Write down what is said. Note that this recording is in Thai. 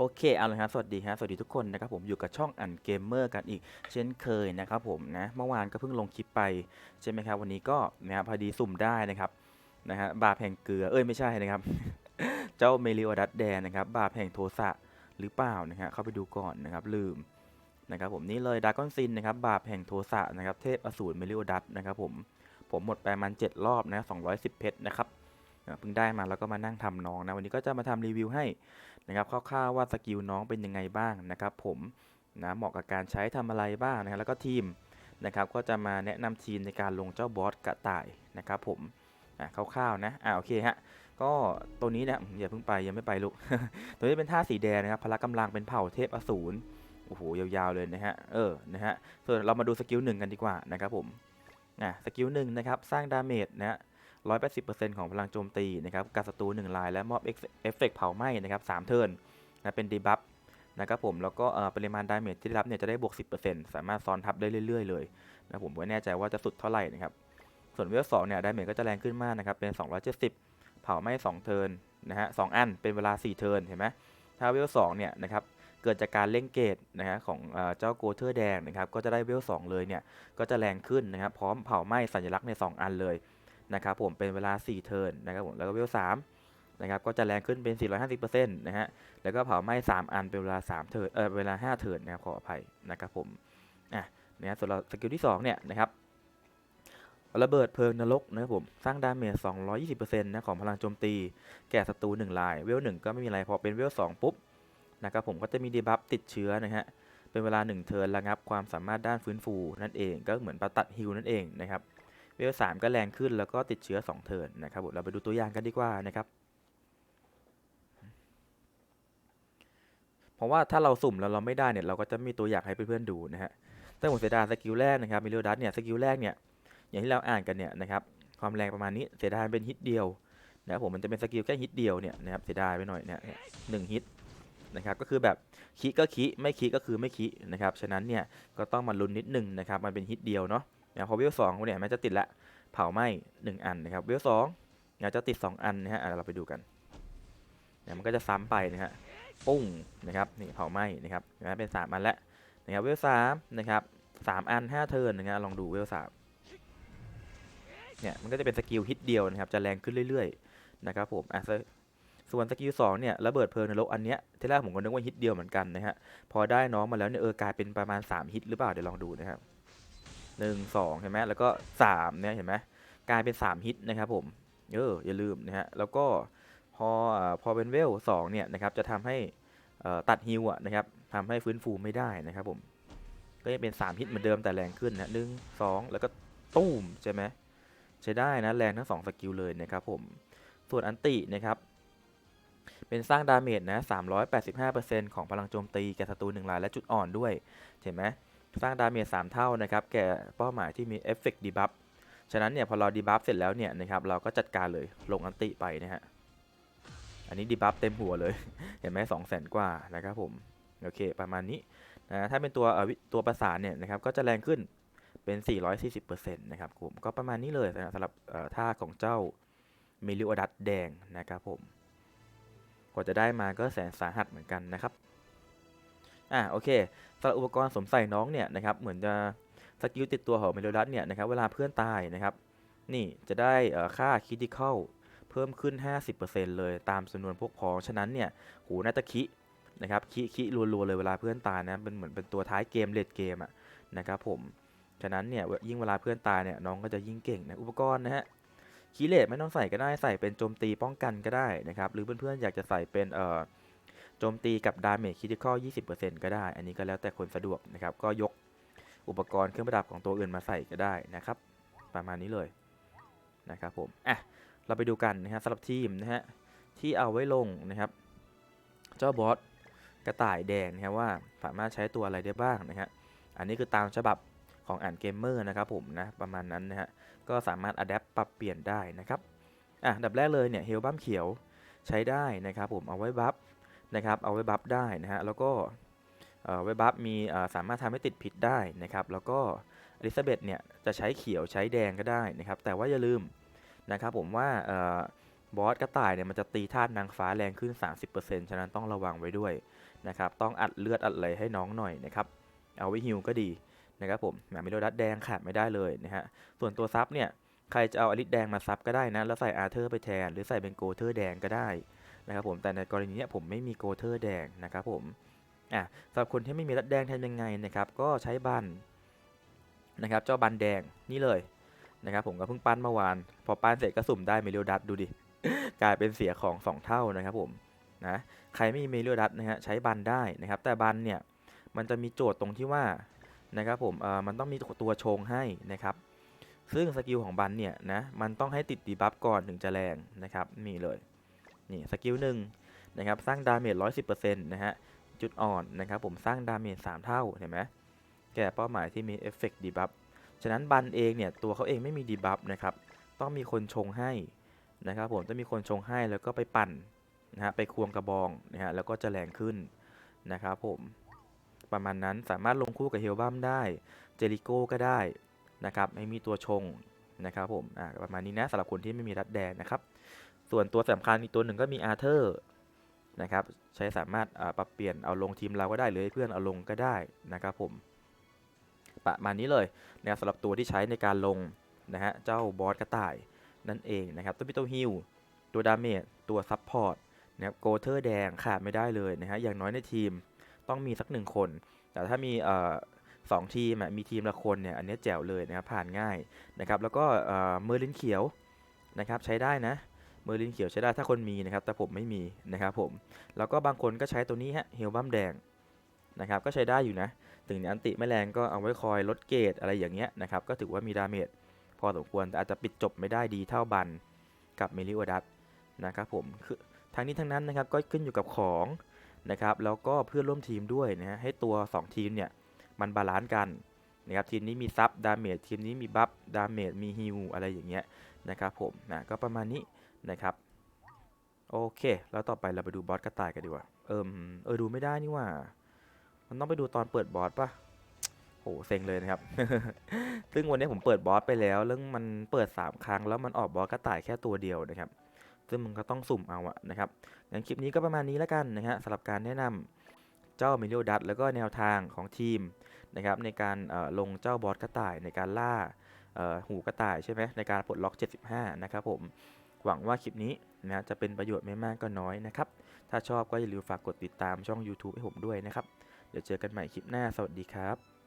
โอเคเอาเลยครับสวัสดีฮะสวัสดีทุกคนนะครับผมอยู่กับช่องอันเกมเมอร์กันอีก เช่นเคยนะครับผมนะเมื่อวานก็เพิ่งลงคลิปไปใช่ไหมครับวันนี้ก็นะครับพอดีสุ่มได้นะครับนะฮะบาปแห่งเกลือเอ้ยไม่ใช่นะครับ เจ้าเมลิโอดัสแดนนะครับบาปแห่งโทสะหรือเปล่านะฮะเข้าไปดูก่อนนะครับลืมนะครับผมนี่เลยดากอนซินนะครับบาปแห่งโทสะนะครับเทพอสูรเมลิโอดัสนะครับผมผมหมดไปมาณ7รอบนะ210 เพชรนะครับ เพิ่งได้มาแล้วก็มานั่งทำน้องนะวันนี้ก็จะมาทำรีวิวให้นะครับคร่าวๆว่าสกิลน้องเป็นยังไงบ้างนะครับ ผมนะเหมาะกับการใช้ทำอะไรบ้างนะครับแล้วก็ทีมนะครับก็จะมาแนะนำทีมในการลงเจ้าบอสกระต่ายนะครับผมอะคร่าวๆนะอ่าโอเคฮะก็ตัวนี้เนี่ยอย่าเพิ่งไปยังไม่ไปลูกตัวนี้เป็นท่าสีแดงนะครับพละกำลังเป็นเผ่าเทพอสูรโอ้โหยาวๆเลยนะฮะเออนะฮะส่วนเรามาดูสกิลหนึ่งกันดีกว่านะครับผมอะสกิลหนึ่งนะครับสร้างดาเมจนะฮะ 180%ของพลังโจมตีนะครับการศัตรู1ลายและมอบเอฟเฟกต์เผาไหม้นะครับ3เทิร์นนะเป็นดีบัฟนะครับผมแล้วก็เอ่อปริมาณดาเมจที่ได้รับเนี่ยจะได้บวก 10%สามารถซ้อนทับได้เรื่อย ๆ เลยนะผมไม่แน่ใจว่าจะสุดเท่าไหร่นะครับส่วนเวลสองเนี่ยดาเมจก็จะแรงขึ้นมากนะครับเป็น 270 เผาไหม้2เทิร์นนะฮะสองอันเป็นเวลา 4 เทิร์นเห็นไหมถ้าเวลสองเนี่ยนะครับเกิดจากการเล่งเกตนะฮะของเจ้าโกเทอร์แดงนะครับก็จะได้เวลสองเลยเนี่ยก็จะแรงขึ้นนะครับพร้อมเผาไหม้สัญลักษณ์ในสองอันเลย นะครับผมเป็นเวลา 4 เทิร์นนะครับผมแล้วก็เวล3นะครับก็จะแรงขึ้นเป็น 450%นะฮะแล้วก็เผาไหม้ 3 อันเป็นเวลา3เทิร์นเออเวลา 5 เทิร์นนะครับขออภัยนะครับผมอะนะส่วนเราสกิลที่ 2 เนี่ยนะครับระเบิดเพลิงนรกนะครับผมสร้างดาเมจ 220%นะของพลังโจมตี แก่ศัตรู1ลาย เวล1ก็ไม่มีอะไรพอเป็นเวล2ปุ๊บนะครับผมก็จะมีดีบัฟติดเชื้อนะฮะเป็นเวลา 1 เทิร์นระงับความสามารถด้านฟื้นฟูนั่นเอง ก็เหมือนปะตัดฮิลนั่นเองนะครับ เวลสามก็แรงขึ้นแล้วก็ติดเชื้อ 2 เทิร์นนะครับผมเราไปดูตัวอย่างกันดีกว่านะครับ เพราะว่าถ้าเราสุ่มแล้วเราไม่ได้เนี่ยเราก็จะมีตัวอย่างให้เพื่อนๆดูนะฮะแต่ผมเสดาสกิลแรกนะครับมิเรดัสเนี่ยสกิลแรกเนี่ยอย่างที่เราอ่านกันเนี่ยนะครับความแรงประมาณนี้เสดาเป็นฮิตเดียวนะครับผมมันจะเป็นสกิลแค่ฮิตเดียวเนี่ยนะครับเสดาไปหน่อยเนี่ยหนึ่งฮิตนะครับก็คือแบบคิก็คิไม่คิก็คือไม่คินะครับฉะนั้นเนี่ยก็ต้องมาลุ้นนิดนึงนะครับมันเป็นฮิตเดียวเนาะ นะพอเวลสองเนี่ยมันจะติดละเผาไหม้หนึ่งอันนะครับเวลสองเนี่ยจะติดสองอันนะฮะเราไปดูกันเนี่ยมันก็จะซ้ำไปนะฮะปุ้งนะครับนี่เผาไหม้นะครับนะเป็นสามอันแล้วนะครับเวลสามนะครับสามอันห้าเทิร์นนะฮะลองดูเวลสามเนี่ยมันก็จะเป็นสกิลฮิตเดียวนะครับจะแรงขึ้นเรื่อยๆนะครับผมอะส่วนสกิลสองเนี่ยระเบิดเพลิงนรกอันเนี้ยที่แรกผมก็นึกว่าฮิตเดียวเหมือนกันนะฮะพอได้น้องมาแล้วเนี่ยเออกลายเป็นประมาณสามฮิตหรือเปล่าเดี๋ยวลองดูนะครับ หนึ่งสองเห็นไหมแล้วก็สามเนี่ยเห็นไหมกลายเป็นสามฮิตนะครับผมเอออย่าลืมนะฮะแล้วก็พออพอเป็นเวลสองเนี่ยนะครับจะทำให้ตัดฮิวอะนะครับทำให้ฟื้นฟูไม่ได้นะครับผมก็จะเป็นสามฮิตเหมือนเดิมแต่แรงขึ้นนะหนึ่งสองแล้วก็ตุ้มใช่ไหมใช้ได้นะแรงทั้งสองสกิลเลยนะครับผมส่วนอันตินะครับเป็นสร้างดาเมจนะ 385%ของพลังโจมตีแก่ศัตรูหนึ่งรายและจุดอ่อนด้วย เห็นไหม สร้างดาเมจ3เท่านะครับแก่เป้าหมายที่มีเอฟเฟกต์ดีบัฟฉะนั้นเนี่ยพอเราดีบัฟเสร็จแล้วเนี่ยนะครับเราก็จัดการเลยลงอันติไปนะฮะอันนี้ดีบัฟเต็มหัวเลย เห็นไหมสองแสนกว่านะครับผมโอเคประมาณนี้นะถ้าเป็นตัวเอ่อตัวประสานเนี่ยนะครับก็จะแรงขึ้นเป็น 440%นะครับผมก็ประมาณนี้เลยสำหรับเอ่อท่าของเจ้ามิลิโอดัสแดงนะครับผมกว่าจะได้มาก็แสนสาหัสเหมือนกันนะครับ อะโอเคสำหรับอุปกรณ์สวมใส่น้องเนี่ยนะครับเหมือนจะสกิลติดตัวของเมโลดัสเนี่ยนะครับเวลาเพื่อนตายนะครับนี่จะได้ค่าคิดิคอลเพิ่มขึ้น 50%เลยตามจำนวนพวกพ้อง ฉะนั้นเนี่ยหูน่าจะคินะครับคิคิรัวๆเลยเวลาเพื่อนตายนะเป็นเหมือนเป็นตัวท้ายเกมเลดเกมอะนะครับผมฉะนั้นเนี่ยยิ่งเวลาเพื่อนตายเนี่ยน้องก็จะยิ่งเก่งนะอุปกรณ์นะฮะคีเลตไม่ต้องใส่ก็ได้ใส่เป็นโจมตีป้องกันก็ได้นะครับหรือเพื่อนๆอยากจะใส่เป็นเอ่อ โจมตีกับดาเมจคิดิคอล20%ก็ได้ อันนี้ก็แล้วแต่คนสะดวกนะครับ ก็ยกอุปกรณ์เครื่องประดับของตัวอื่นมาใส่ก็ได้นะครับ ประมาณนี้เลยนะครับผม อะ เราไปดูกันนะฮะสำหรับทีมนะฮะที่เอาไว้ลงนะครับ เจ้าบอสกระต่ายแดงนะครับว่าสามารถใช้ตัวอะไรได้บ้างนะฮะ อันนี้คือตามฉบับของอ่านเกมเมอร์นะครับผมนะประมาณนั้นนะฮะ ก็สามารถอัดแอปปรับเปลี่ยนได้นะครับ อะดับแรกเลยเนี่ยเฮลบัมเขียวใช้ได้นะครับผมเอาไว้บัฟ นะครับ เอาไว้บัฟได้นะฮะ แล้วก็เอ่อไว้บัฟมีสามารถทำให้ติดผิดได้นะครับ แล้วก็อลิซาเบธเนี่ยจะใช้เขียวใช้แดงก็ได้นะครับ แต่ว่าอย่าลืมนะครับผมว่าเอ่อบอสกระต่ายเนี่ยมันจะตีธาตุนางฟ้าแรงขึ้น 30%ฉะนั้นต้องระวังไว้ด้วยนะครับ ต้องอัดเลือดอัดอะไรให้น้องหน่อยนะครับ เอาไว้ฮิวก็ดีนะครับผมแหมมิโลดัสแดงขาดไม่ได้เลยนะฮะ ส่วนตัวซับเนี่ยใครจะเอาอลิสแดงมาซับก็ได้นะ แล้วใส่อาร์เธอร์ไปแทน หรือใส่เป็นโกเทอร์แดงก็ได้ นะครับผมแต่ในกรณีเนี้ยผมไม่มีโกเทอร์แดงนะครับผมอะสำหรับคนที่ไม่มีรัดแดงทำยังไงนะครับ ก็ใช้บันนะครับ เจ้าบันแดงนี่เลยนะครับ ผมก็เพิ่งปั้นเมื่อวาน พอปั้นเสร็จก็สุ่มได้เมลิโลดัสดูดิ กลายเป็นเสียของ 2 เท่านะครับผมนะใครไม่มีเมลิโอดัสนะฮะใช้บันได้นะครับ แต่บันเนี่ยมันจะมีโจทย์ตรงที่ว่านะครับผมเออมันต้องมีตัวชงให้นะครับ ซึ่งสกิลของบันเนี่ยนะมันต้องให้ติดดีบัฟก่อนถึงจะแรงนะครับนี่เลย นี่สกิลหนึ่งนะครับสร้างดาเมจ110%นต์นะฮะจุดอ่อนนะครับผมสร้างดาเมจ3เท่าเห็นไหมแก่เป้าหมายที่มีเอฟเฟกต์ดีบัฟฉะนั้นบันเองเนี่ยตัวเขาเองไม่มีดีบัฟนะครับต้องมีคนชงให้นะครับผมจะมีคนชงให้แล้วก็ไปปั่นนะฮะไปควงกระบองนะฮะแล้วก็จะแรงขึ้นนะครับผมประมาณนั้นสามารถลงคู่กับเฮลบัมได้เจริโก้ก็ได้นะครับไม่มีตัวชงนะครับผมอ่าประมาณนี้นะสำหรับคนที่ไม่มีรัดแดงนะครับ ส่วนตัวสำคัญอีกตัวหนึ่งก็มีอาร์เธอร์นะครับใช้สามารถปรับเปลี่ยนเอาลงทีมเราก็ได้หรือให้เพื่อนเอาลงก็ได้นะครับผมประมาณนี้เลยนะครับสำหรับตัวที่ใช้ในการลงนะฮะเจ้าบอสกระต่ายนั่นเองนะครับตัวมีตัวฮิลตัวดาเมจตัวซับพอร์ตนะครับโกเทอร์แดงขาดไม่ได้เลยนะฮะอย่างน้อยในทีมต้องมีสักหนึ่งคน แต่ถ้ามีสองทีมอะมีทีมละคนเนี่ยอันนี้แจ๋วเลยนะครับผ่านง่ายนะครับแล้วก็เอ่อเมอร์ลินเขียวนะครับใช้ได้นะ เมอร์ลินเขียวใช้ได้ถ้าคนมีนะครับ แต่ผมไม่มีนะครับผม แล้วก็บางคนก็ใช้ตัวนี้ฮะเฮลบัมแดงนะครับก็ใช้ได้อยู่นะ ถึงอันติไม่แรงก็เอาไว้คอยลดเกรดอะไรอย่างเงี้ยนะครับ ก็ถือว่ามีดาเมจพอสมควร แต่อาจจะปิดจบไม่ได้ดีเท่าบันกับเมลิโอดัสนะครับผมคือทั้งนี้ทั้งนั้นนะครับก็ขึ้นอยู่กับของนะครับแล้วก็เพื่อนร่วมทีมด้วยนะฮะให้ตัว 2 ทีมเนี่ยมันบาลานซ์กันนะครับทีมนี้มีซับดาเมจทีมนี้มีบัฟดาเมจมีฮิลอะไรอย่างเงี้ยนะครับผมนะก็ประมาณนี้ นะครับ โอเค แล้วต่อไปเราไปดูบอสกระต่ายกันดีกว่า เอิมเออดูไม่ได้นี่ว่า มันต้องไปดูตอนเปิดบอสปะโหเซ็งเลยนะครับ ซึ่งวันนี้ผมเปิดบอสไปแล้ว เรื่องมันเปิด 3 ครั้งแล้วมันออกบอสกระต่ายแค่ตัวเดียวนะครับ ซึ่งมันก็ต้องสุ่มเอาอะนะครับงั้นคลิปนี้ก็ประมาณนี้แล้วกันนะฮะสำหรับการแนะนำเจ้ามิโลดัตแล้วก็แนวทางของทีมนะครับในการลงเจ้าบอสกระต่ายในการล่าหูกระต่ายใช่ไหมในการปลดล็อก 75 นะครับผม หวังว่าคลิปนี้นะจะเป็นประโยชน์ไม่มากก็น้อยนะครับ ถ้าชอบก็อย่าลืมฝากกดติดตามช่อง YouTube ให้ผมด้วยนะครับ เดี๋ยวเจอกันใหม่คลิปหน้า สวัสดีครับ